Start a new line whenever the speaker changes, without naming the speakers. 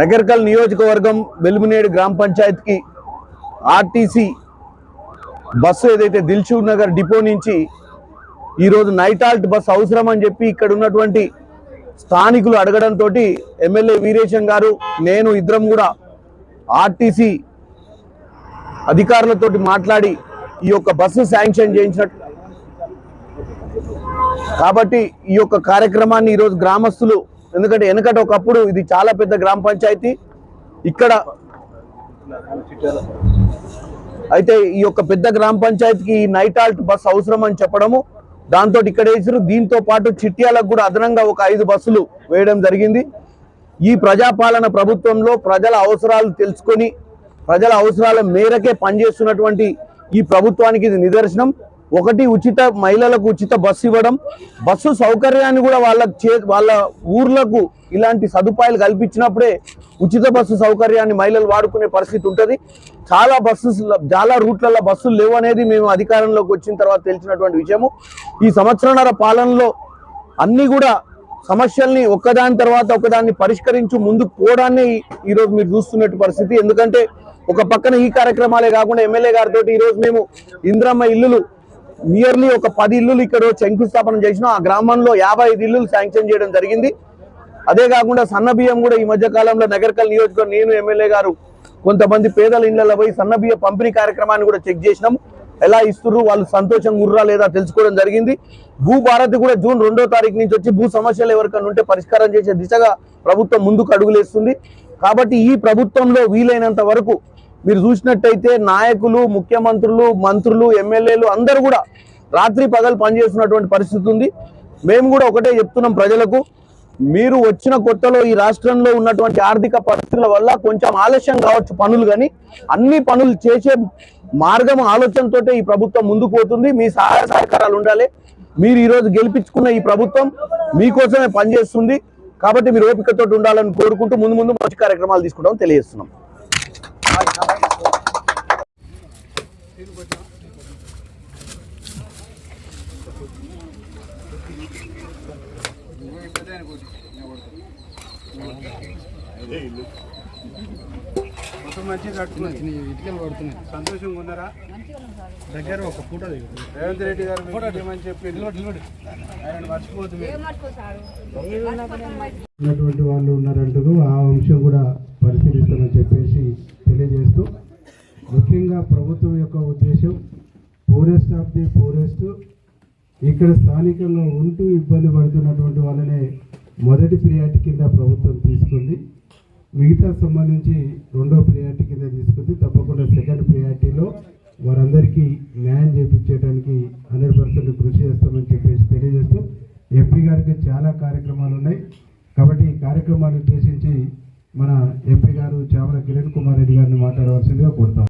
నగర్కల్ నియోజకవర్గం వెలుమునేడు గ్రామ పంచాయత్కి RTC bus ఏదైతే దిల్షుక్ నగర్ డిపో నుంచి ఈరోజు నైట్ ఆల్ట్ బస్సు అవసరం అని చెప్పి ఇక్కడ ఉన్నటువంటి స్థానికులు అడగడంతో ఎమ్మెల్యే వీరేశం గారు నేను ఇద్దరం కూడా ఆర్టీసీ అధికారులతో మాట్లాడి ఈ యొక్క బస్సు శాంక్షన్ చేయించినట్టు. కాబట్టి ఈ యొక్క కార్యక్రమాన్ని ఈరోజు గ్రామస్తులు ఎందుకంటే వెనకట ఒకప్పుడు ఇది చాలా పెద్ద గ్రామ పంచాయతీ. ఇక్కడ అయితే ఈ యొక్క పెద్ద గ్రామ పంచాయతీకి ఈ నైట్ ఆల్ట్ బస్ అవసరం అని చెప్పడము. దాంతో ఇక్కడ వేసారు దీంతో పాటు చిట్యాలకు కూడా అదనంగా ఒక ఐదు బస్సులు వేయడం జరిగింది. ఈ ప్రజాపాలన ప్రభుత్వంలో ప్రజల అవసరాలు తెలుసుకొని ప్రజల అవసరాల మేరకే పనిచేస్తున్నటువంటి ఈ ప్రభుత్వానికి ఇది నిదర్శనం. ఒకటి ఉచిత మహిళలకు ఉచిత బస్సు ఇవ్వడం బస్సు సౌకర్యాన్ని కూడా వాళ్ళకి చే వాళ్ళ ఊర్లకు ఇలాంటి సదుపాయాలు కల్పించినప్పుడే ఉచిత బస్సు సౌకర్యాన్ని మహిళలు వాడుకునే పరిస్థితి ఉంటుంది. చాలా బస్సు చాలా రూట్లలో బస్సులు లేవు అనేది మేము అధికారంలోకి వచ్చిన తర్వాత తెలిసినటువంటి విషయము. ఈ సంవత్సరాల పాలనలో అన్నీ కూడా సమస్యల్ని ఒక్కదాని తర్వాత ఒకదాన్ని పరిష్కరించు ముందుకు పోవడాన్ని ఈరోజు మీరు చూస్తున్నట్టు పరిస్థితి. ఎందుకంటే ఒక పక్కన ఈ కార్యక్రమాలే కాకుండా ఎమ్మెల్యే గారితో ఈరోజు మేము ఇంద్రమ్మ ఇల్లులు నియర్లీ ఒక పది ఇల్లులు ఇక్కడ శంకుస్థాపన చేసినాం ఆ గ్రామంలో యాభై ఐదు ఇల్లులు శాంక్షన్ చేయడం జరిగింది. అదే కాకుండా సన్న బియ్యం కూడా ఈ మధ్య కాలంలో నగరకల్ నియోజకవర్గం నేను ఎమ్మెల్యే గారు కొంతమంది పేదల ఇళ్ళలో పోయి సన్న బియ్య పంపిణీ కార్యక్రమాన్ని కూడా చెక్ చేసినాం ఎలా ఇస్తుర్రు వాళ్ళు సంతోషంగా ఉర్రా లేదా తెలుసుకోవడం జరిగింది. భూభారతి కూడా జూన్ రెండో తారీఖు నుంచి వచ్చి భూ సమస్యలు ఎవరికైనా ఉంటే పరిష్కారం చేసే దిశగా ప్రభుత్వం ముందుకు అడుగులేస్తుంది. కాబట్టి ఈ ప్రభుత్వంలో వీలైనంత వరకు మీరు చూసినట్టయితే నాయకులు ముఖ్యమంత్రులు మంత్రులు ఎమ్మెల్యేలు అందరూ కూడా రాత్రి పగలు పనిచేస్తున్నటువంటి పరిస్థితి ఉంది. మేము కూడా ఒకటే చెప్తున్నాం ప్రజలకు మీరు వచ్చిన కొత్తలో ఈ రాష్ట్రంలో ఉన్నటువంటి ఆర్థిక పరిస్థితుల వల్ల కొంచెం ఆలస్యం కావచ్చు పనులు కానీ అన్ని పనులు చేసే మార్గం ఆలోచనతోటే ఈ ప్రభుత్వం ముందుకు పోతుంది. మీ సహాయ సహకారాలు ఉండాలి. మీరు ఈరోజు గెలిపించుకున్న ఈ ప్రభుత్వం మీకోసమే పనిచేస్తుంది. కాబట్టి మీరు ఓపికతో ఉండాలని కోరుకుంటూ ముందు ముందు మంచి కార్యక్రమాలు తీసుకుంటామని తెలియజేస్తున్నాం.
మొత్తం మంచిగా కట్టుకున్నది
ఇటుకలు పడుతున్నాయి
సంతోషంగా ఉన్నారా
దగ్గర ఒక ఫోటో
రేవంత్ రెడ్డి గారు ఏమని చెప్పి ఆయన మర్చిపోతుంది.
ఉన్నటువంటి వాళ్ళు ఉన్నారంటారు ఆ అంశం కూడా పరిశీలిస్తామని చెప్పేసి తెలియజేస్తూ ముఖ్యంగా ప్రభుత్వం యొక్క ఉద్దేశం పూరెస్ట్ ఆఫ్ ది పూరెస్ట్ ఇక్కడ స్థానికంగా ఉంటూ ఇబ్బంది పడుతున్నటువంటి వాళ్ళనే మొదటి ప్రియారిటీ కింద ప్రభుత్వం తీసుకుంది. మిగతా సంబంధించి రెండో ప్రియారిటీ కింద తీసుకుంది. తప్పకుండా సెకండ్ ప్రియారిటీలో వారందరికీ న్యాయం చేయించడానికి హండ్రెడ్ పర్సెంట్ కృషి చేస్తామని చెప్పేసి తెలియజేస్తూ ఎంపీ గారికి చాలా కార్యక్రమాలు ఉన్నాయి. కాబట్టి ఈ కార్యక్రమాన్ని ఉద్దేశించి మన ఎంపీ గారు చామల కిరణ్ కుమార్ రెడ్డి గారిని మాట్లాడవలసిందిగా కోరుతాం.